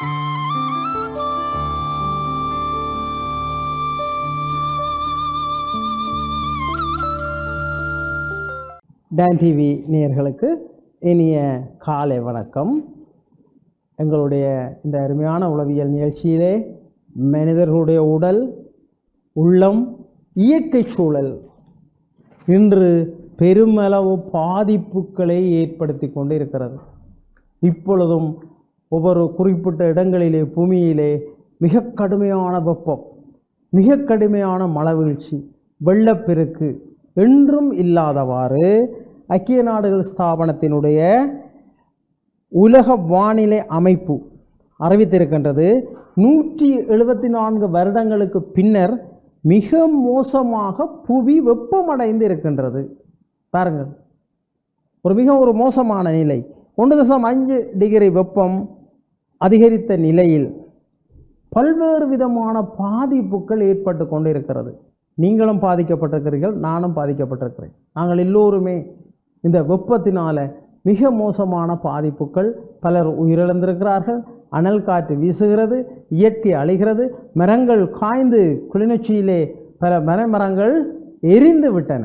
Don TV நேயர்களுக்கு இனிய காலை வணக்கம். எங்களுடைய இந்த அருமையான உளவியல் நிகழ்ச்சியிலே மனிதர்களுடைய உடல் உள்ளம் இயற்கை சூழல் இன்று பெருமளவு பாதிப்புகளை ஏற்படுத்தி கொண்டு இருக்கிறது இப்பொழுதும் ஒவ்வொரு குறிப்பிட்ட இடங்களிலே பூமியிலே மிக கடுமையான வெப்பம் மிக கடுமையான மழவீழ்ச்சி வெள்ளப்பெருக்கு என்றும் இல்லாதவாறு ஐக்கிய நாடுகள் ஸ்தாபனத்தினுடைய உலக வானிலை அமைப்பு அறிவித்திருக்கின்றது. நூற்றி எழுபத்தி நான்கு வருடங்களுக்கு பின்னர் மிக மோசமாக புவி வெப்பமடைந்து இருக்கின்றது பாருங்கள். ஒரு மிக ஒரு மோசமான நிலை. ஒன்று தசம் அஞ்சு டிகிரி வெப்பம் அதிகரித்த நிலையில் பல்வேறு விதமான பாதிப்புகள் ஏற்பட்டு கொண்டிருக்கிறது. நீங்களும் பாதிக்கப்பட்டிருக்கிறீர்கள் நானும் பாதிக்கப்பட்டிருக்கிறேன். நாங்கள் எல்லோருமே இந்த வெப்பத்தினால மிக மோசமான பாதிப்புகள் பலர் உயிரிழந்திருக்கிறார்கள் அனல் காற்று வீசுகிறது இயற்கை அழிகிறது மரங்கள் காய்ந்து கிளிநொச்சியிலே பல மரமரங்கள் எரிந்து விட்டன.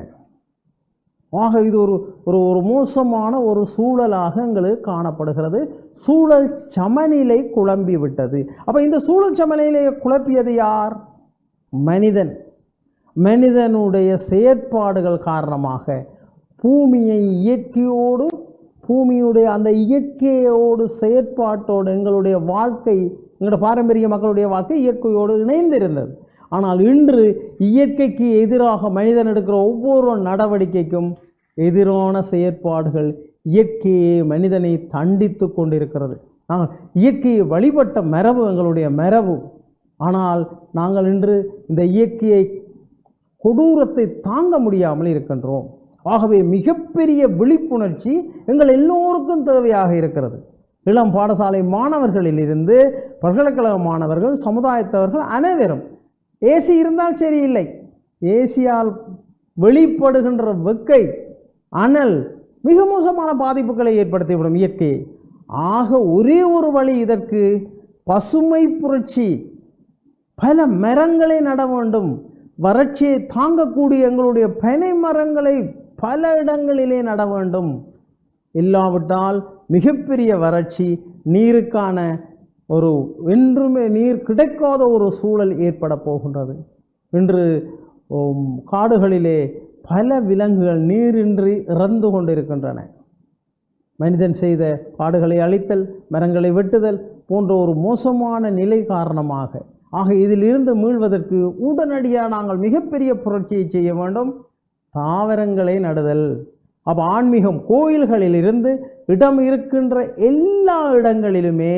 ஆக இது ஒரு ஒரு ஒரு மோசமான ஒரு சூழலாக எங்களுக்கு காணப்படுகிறது. சூழல் சமநிலை குழம்பி விட்டது அப்போ இந்த சூழல் சமநிலையை குழப்பியது யார்? மனிதன். மனிதனுடைய செயற்பாடுகள் காரணமாக பூமியை இயற்கையோடு பூமியுடைய அந்த இயற்கையோடு செயற்பாட்டோடு எங்களுடைய வாழ்க்கை எங்களோட பாரம்பரிய மக்களுடைய வாழ்க்கை இயற்கையோடு இணைந்திருந்தது. ஆனால் இன்று இயற்கைக்கு எதிராக மனிதன் எடுக்கிற ஒவ்வொரு நடவடிக்கைக்கும் எதிரான செயற்பாடுகள் இயற்கையை மனிதனை தண்டித்து கொண்டிருக்கிறது. நாங்கள் இயற்கையை வழிபட்ட மரபு எங்களுடைய மரபு. ஆனால் நாங்கள் இன்று இந்த இயற்கையை கொடூரத்தை தாங்க முடியாமல் இருக்கின்றோம். ஆகவே மிகப்பெரிய விழிப்புணர்ச்சி எங்கள் எல்லோருக்கும் தேவையாக இருக்கிறது. இளம் பாடசாலை மாணவர்களிலிருந்து பல்கலைக்கழக மாணவர்கள் சமுதாயத்தவர்கள் அனைவரும் ஏசி இருந்தால் சரியில்லை. ஏசியால் வெளிப்படுகின்ற வெக்கை அனல் மிக மோசமான பாதிப்புகளை ஏற்படுத்திவிடும் இயற்கையை ஆக ஒரே ஒரு வழி இதற்கு பசுமை புரட்சி. பல மரங்களை நட வேண்டும். வறட்சியை தாங்கக்கூடிய எங்களுடைய பனை மரங்களை பல இடங்களிலே நட வேண்டும். இல்லாவிட்டால் மிகப்பெரிய வறட்சி நீருக்கான ஒரு என்றுமே நீர் கிடைக்காத ஒரு சூழல் ஏற்பட போகின்றது. இன்று காடுகளிலே பல விலங்குகள் நீரின்றி இறந்து கொண்டிருக்கின்றன. மனிதன் செய்த காடுகளை அழித்தல் மரங்களை வெட்டுதல் போன்ற ஒரு மோசமான நிலை காரணமாக. ஆக இதிலிருந்து மீள்வதற்கு உடனடியாக நாங்கள் மிகப்பெரிய புரட்சியை செய்ய வேண்டும். தாவரங்களை நடுதல். அப்போ ஆன்மீகம் கோயில்களிலிருந்து இடம் இருக்கின்ற எல்லா இடங்களிலுமே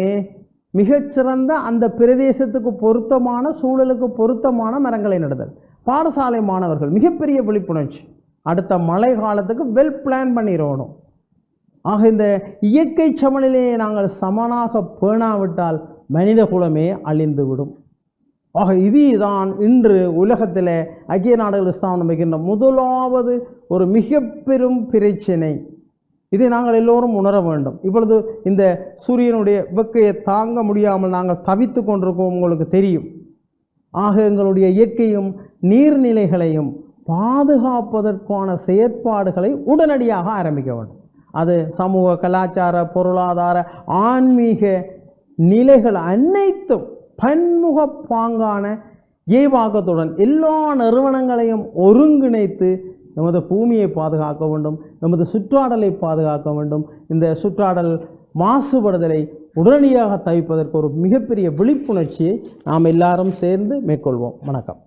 மிகச்சிறந்த அந்த பிரதேசத்துக்கு பொருத்தமான சூழலுக்கு பொருத்தமான மரங்களை நடுதல். பாடசாலை மாணவர்கள் மிகப்பெரிய விழிப்புணர்ச்சி. அடுத்த மழை காலத்துக்கு வெல் பிளான் பண்ணிடணும் ஆக இந்த இயற்கை சமநிலையை நாங்கள் சமனாக பேணாவிட்டால் மனித குலமே அழிந்துவிடும். ஆக இதுதான் இன்று உலகத்தில் ஐக்கிய நாடுகள் ஸ்தாபனம் வைக்கின்ற முதலாவது ஒரு மிக பெரும் பிரச்சனை. இதை நாங்கள் எல்லோரும் உணர வேண்டும். இப்பொழுது இந்த சூரியனுடைய வெக்கையை தாங்க முடியாமல் நாங்கள் தவித்து கொண்டிருக்கோம் உங்களுக்கு தெரியும். ஆக எங்களுடைய இயற்கையும் நீர்நிலைகளையும் பாதுகாப்பதற்கான செயற்பாடுகளை உடனடியாக ஆரம்பிக்க வேண்டும். அது சமூக கலாச்சார பொருளாதார ஆன்மீக நிலைகள் அனைத்தும் பன்முக பாங்கான ஏவாக்கத்துடன் எல்லா நிறுவனங்களையும் ஒருங்கிணைத்து நமது பூமியை பாதுகாக்க வேண்டும் நமது சுற்றாடலை பாதுகாக்க வேண்டும். இந்த சுற்றாடல் மாசுபடுதலை உடனடியாக தவிப்பதற்கு ஒரு மிகப்பெரிய விழிப்புணர்ச்சியை நாம் எல்லாரும் சேர்ந்து மேற்கொள்வோம். வணக்கம்.